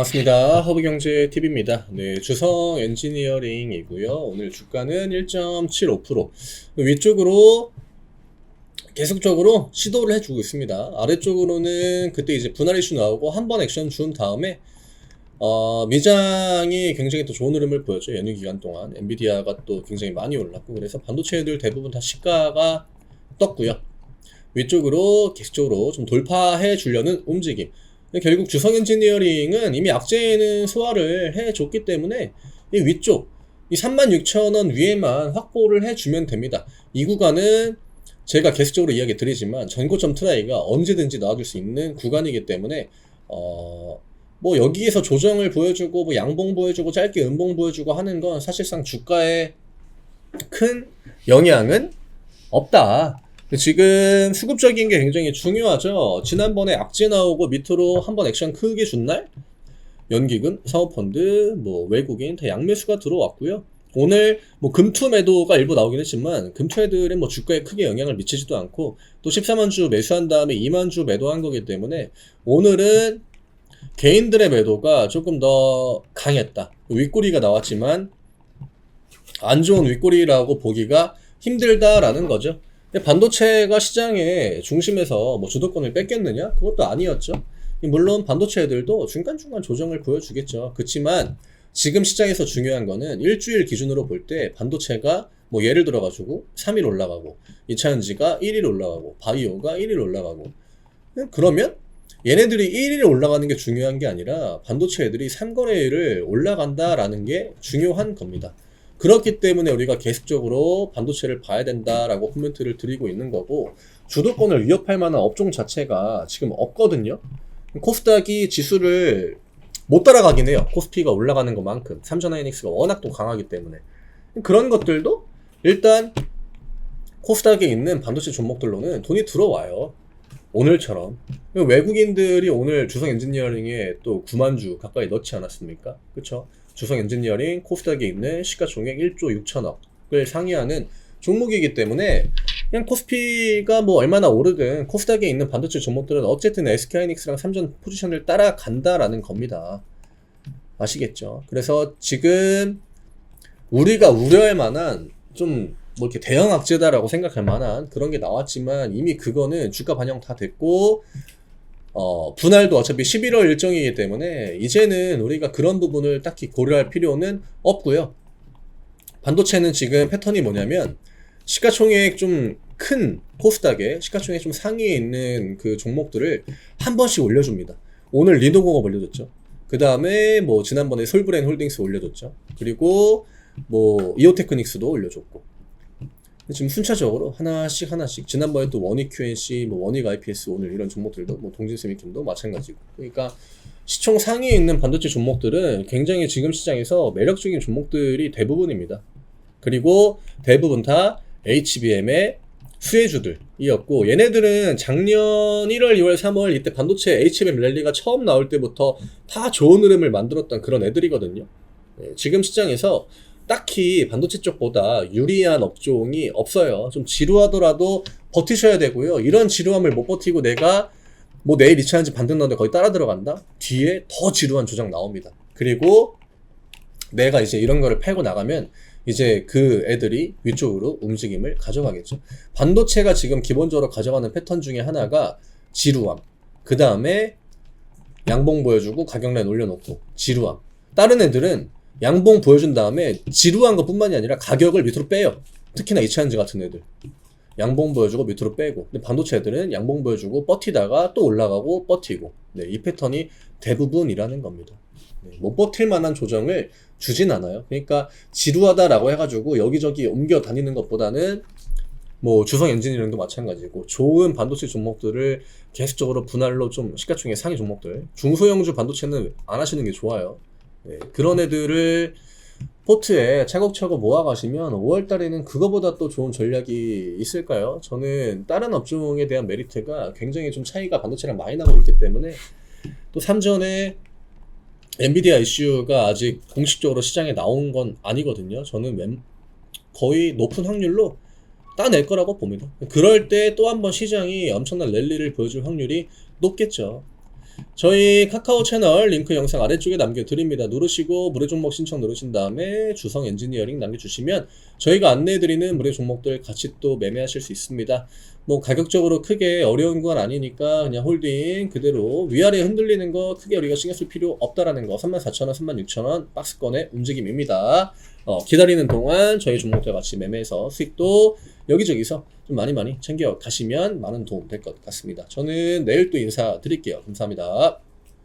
반갑습니다. 허브경제TV입니다. 네, 주성 엔지니어링이고요. 오늘 주가는 1.75% 위쪽으로 계속적으로 시도를 해주고 있습니다. 아래쪽으로는 그때 이제 분할 이슈 나오고 한 번 액션 준 다음에 어, 미장이 굉장히 또 좋은 흐름을 보였죠. 연휴 기간 동안 엔비디아가 또 굉장히 많이 올랐고 그래서 반도체들 대부분 다 시가가 떴고요. 위쪽으로 계속적으로 좀 돌파해 주려는 움직임. 결국 주성 엔지니어링은 이미 악재는 소화를 해줬기 때문에 이 위쪽 이 36,000원 위에만 확보를 해주면 됩니다. 이 구간은 제가 계속적으로 이야기 드리지만 전고점 트라이가 언제든지 나와줄 수 있는 구간이기 때문에 어, 뭐 여기에서 조정을 보여주고 뭐 양봉 보여주고 짧게 음봉 보여주고 하는 건 사실상 주가에 큰 영향은 없다. 지금 수급적인 게 굉장히 중요하죠. 지난번에 악재 나오고 밑으로 한번 액션 크게 준 날 연기금, 사모펀드, 뭐 외국인 다 양매수가 들어왔고요. 오늘 뭐 금투 매도가 일부 나오긴 했지만 금투 애들은 뭐 주가에 크게 영향을 미치지도 않고 또 14만 주 매수한 다음에 2만 주 매도한 거기 때문에 오늘은 개인들의 매도가 조금 더 강했다. 윗꼬리가 나왔지만 안 좋은 윗꼬리라고 보기가 힘들다라는 거죠. 반도체가 시장의 중심에서 뭐 주도권을 뺏겼느냐? 그것도 아니었죠. 물론 반도체 애들도 중간중간 조정을 보여주겠죠. 그렇지만 지금 시장에서 중요한 거는 일주일 기준으로 볼 때 반도체가 뭐 예를 들어가지고 3일 올라가고 2차전지가 1일 올라가고 바이오가 1일 올라가고 그러면 얘네들이 1일 올라가는 게 중요한 게 아니라 반도체 애들이 3거래일을 올라간다라는 게 중요한 겁니다. 그렇기 때문에 우리가 계속적으로 반도체를 봐야 된다라고 코멘트를 드리고 있는 거고 주도권을 위협할 만한 업종 자체가 지금 없거든요. 코스닥이 지수를 못 따라가긴 해요. 코스피가 올라가는 것만큼 삼전하이닉스가 워낙 또 강하기 때문에 그런 것들도 일단 코스닥에 있는 반도체 종목들로는 돈이 들어와요. 오늘처럼 외국인들이 오늘 주성 엔지니어링에 또 9만 주 가까이 넣지 않았습니까? 그렇죠? 주성 엔지니어링 코스닥에 있는 시가총액 1조 6천억을 상회하는 종목이기 때문에 그냥 코스피가 뭐 얼마나 오르든 코스닥에 있는 반도체 종목들은 어쨌든 SK하이닉스랑 삼전 포지션을 따라간다라는 겁니다. 아시겠죠? 그래서 지금 우리가 우려할 만한 좀 뭐 이렇게 대형 악재다라고 생각할 만한 그런 게 나왔지만 이미 그거는 주가 반영 다 됐고 어, 분할도 어차피 11월 일정이기 때문에 이제는 우리가 그런 부분을 딱히 고려할 필요는 없고요. 반도체는 지금 패턴이 뭐냐면 시가총액 좀 큰 코스닥에 시가총액 좀 상위에 있는 그 종목들을 한 번씩 올려줍니다. 오늘 리노공업 올려줬죠. 그 다음에 뭐 지난번에 솔브랜 홀딩스 올려줬죠. 그리고 뭐 이오테크닉스도 올려줬고 지금 순차적으로 하나씩 하나씩 지난번에 또 원익 QNC, 뭐 원익 IPS 오늘 이런 종목들도 뭐 동진 세미킴도 마찬가지고 그러니까 시총 상위에 있는 반도체 종목들은 굉장히 지금 시장에서 매력적인 종목들이 대부분입니다. 그리고 대부분 다 HBM의 수혜주들이었고 얘네들은 작년 1월, 2월, 3월 이때 반도체 HBM 랠리가 처음 나올 때부터 다 좋은 흐름을 만들었던 그런 애들이거든요. 네, 지금 시장에서 딱히 반도체 쪽보다 유리한 업종이 없어요. 좀 지루하더라도 버티셔야 되고요. 이런 지루함을 못 버티고 내가 뭐 내일 2차전지 반등 나오는데 거의 따라 들어간다? 뒤에 더 지루한 조작 나옵니다. 그리고 내가 이제 이런 거를 패고 나가면 이제 그 애들이 위쪽으로 움직임을 가져가겠죠. 반도체가 지금 기본적으로 가져가는 패턴 중에 하나가 지루함. 그 다음에 양봉 보여주고 가격라인 올려놓고 지루함. 다른 애들은 양봉 보여준 다음에 지루한 것 뿐만이 아니라 가격을 밑으로 빼요. 특히나 이차전지 같은 애들. 양봉 보여주고 밑으로 빼고. 근데 반도체 애들은 양봉 보여주고 버티다가 또 올라가고 버티고. 네, 이 패턴이 대부분이라는 겁니다. 네, 못 버틸 만한 조정을 주진 않아요. 그러니까 지루하다라고 해가지고 여기저기 옮겨 다니는 것보다는 뭐 주성 엔지니어링도 마찬가지고 좋은 반도체 종목들을 계속적으로 분할로 좀 시가총액 상위 종목들 중소형주 반도체는 안 하시는 게 좋아요. 네, 그런 애들을 포트에 차곡차곡 모아가시면 5월달에는 그거보다 또 좋은 전략이 있을까요? 저는 다른 업종에 대한 메리트가 굉장히 좀 차이가 반도체랑 많이 나고 있기 때문에 또 삼전에 엔비디아 이슈가 아직 공식적으로 시장에 나온 건 아니거든요. 저는 웬- 거의 높은 확률로 따낼 거라고 봅니다. 그럴 때 또 한 번 시장이 엄청난 랠리를 보여줄 확률이 높겠죠. 저희 카카오 채널 링크 영상 아래쪽에 남겨드립니다. 누르시고 무료 종목 신청 누르신 다음에 주성 엔지니어링 남겨주시면 저희가 안내해드리는 무료 종목들 같이 또 매매하실 수 있습니다. 뭐 가격적으로 크게 어려운 건 아니니까 그냥 홀딩 그대로 위아래 흔들리는 거 크게 우리가 신경 쓸 필요 없다라는 거 34,000원, 36,000원 박스권의 움직임입니다. 어, 기다리는 동안 저희 종목들 같이 매매해서 수익도 여기저기서 좀 많이 많이 챙겨 가시면 많은 도움 될 것 같습니다. 저는 내일 또 인사드릴게요. 감사합니다.